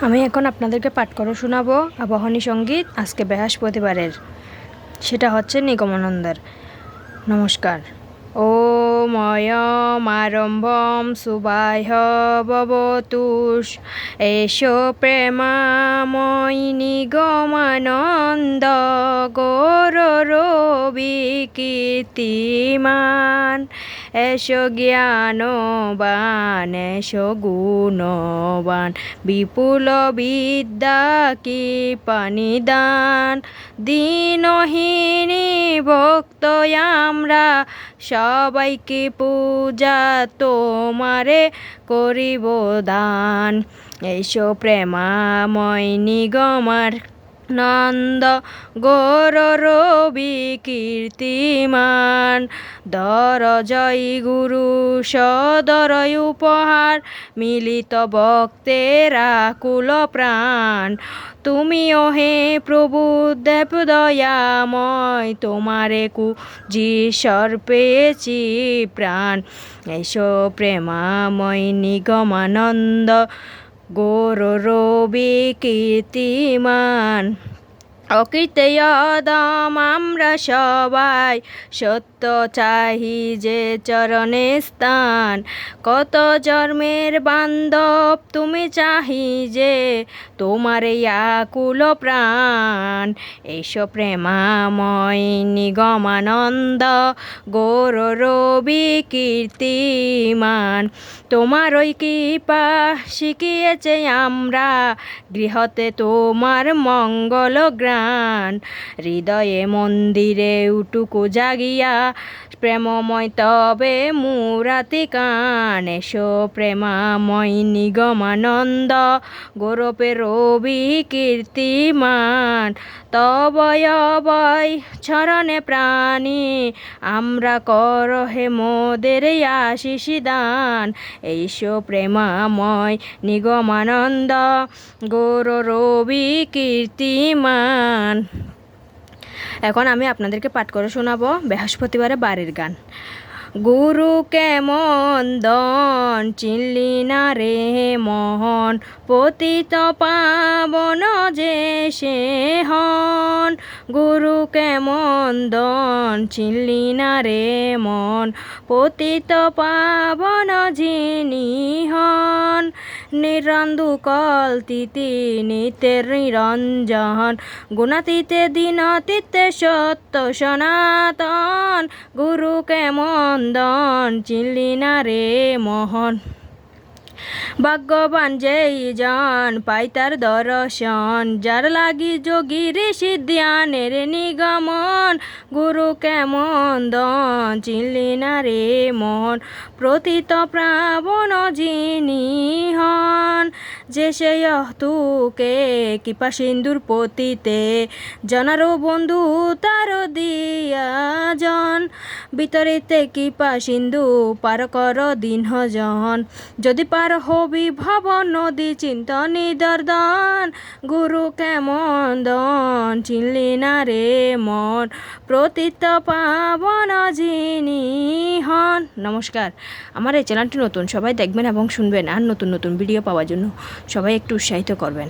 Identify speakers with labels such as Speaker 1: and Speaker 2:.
Speaker 1: আমি এখন আপনাদেরকে পাঠ করে, শোনাবো আবাহনী সংগীত আজকে বৃহস্পতিবারের। সেটা হচ্ছে নিগমানন্দের। নমস্কার। ও ময়মারম্ভম সুবাহ ববতুষ এসো প্রেমাময় নিগমানন্দ গৌর রবি কীর্তিমান এসো জ্ঞানবান এসো গুণবান বিপুল বিদ্যা কি পানিদান দিনহীনী ভক্ত আমরা সবাইকে পূজা তোমারে করিব দান। এসো প্রেমাময় নিগমার নন্দ গৌর রবি কীর্তিমান। দর জয় গুরু সদরয় উপহার, মিলিত ভক্তেরা কুল প্রাণ। তুমিও হে প্রভু দেব দয়াময়, তোমারে কু যিশর পেয়েছি প্রাণ এসো প্রেমাময় নিগমানন্দ গৌর রবি কীর্তিমান। অকৃতয়দম আমরা সবাই সত্য চাহি যে চরণে স্থান। কত জন্মের বান্ধব তুমি চাহি যে তোমার আকুল প্রাণ। এসো প্রেমাময় নিগমানন্দ গৌর রবি কীর্তিমান। তোমার ওই কৃপা শিখিয়েছে আমরা, গৃহতে তোমার মঙ্গল গ্রাণ হৃদয়ে মন্দিরে উটুকু জাগিয়া প্রেমময় তবে মুরাতি কান। এসো প্রেমাময় নিগমানন্দ গৌরবে রবি কীর্তিমান। তবয় বয় ছরণে প্রাণী, আমরা কর হে মোদের আশিস দান। এইসো প্রেমাময় নিগমানন্দ, গৌর রবি কীর্তিমান। এখন আমি আপনাদেরকে পাঠ করে শোনাবো বৃহস্পতিবারে বাড়ির গান। গুরু কেমন দন চিনলি না রে মোহন, পতিত পাবন যে সে হন। গুরু কেমন দন চিনলি না রে মন পতিত পাবন যিনি নিরন্দু কল তিতি নিতের নিরঞ্জন গুণাতীতে দিনতীতে সত্য সনাতন। গুরু কেমন দন চিনলি না রে মোহন। ভাগ্যবান যেই জন পাই তার দর্শন। যার লাগি যোগী ঋষি ধ্যানের নিগমন, গুরু কেমন দন চিনলি না রে মন? প্রতীত প্রাবণ যিনি হন, যে সে তুকে কৃপা সিন্দুর পতিতে জনারও বন্ধু তার দিয়া জন। বিতরিতে কৃপা সিন্ধু পার কর দিন জন যদি পার হবি ভব নদী চিন্তনি দর্দন। গুরু কেমন দন, চিনলি না রে মন? প্রতীত পাবন যিনি হন। নমস্কার, আমার এই চ্যানেলটি নতুন, সবাই দেখবেন এবং শুনবেন, আর নতুন নতুন ভিডিও পাওয়ার জন্য সবাই একটু উৎসাহিত করবেন।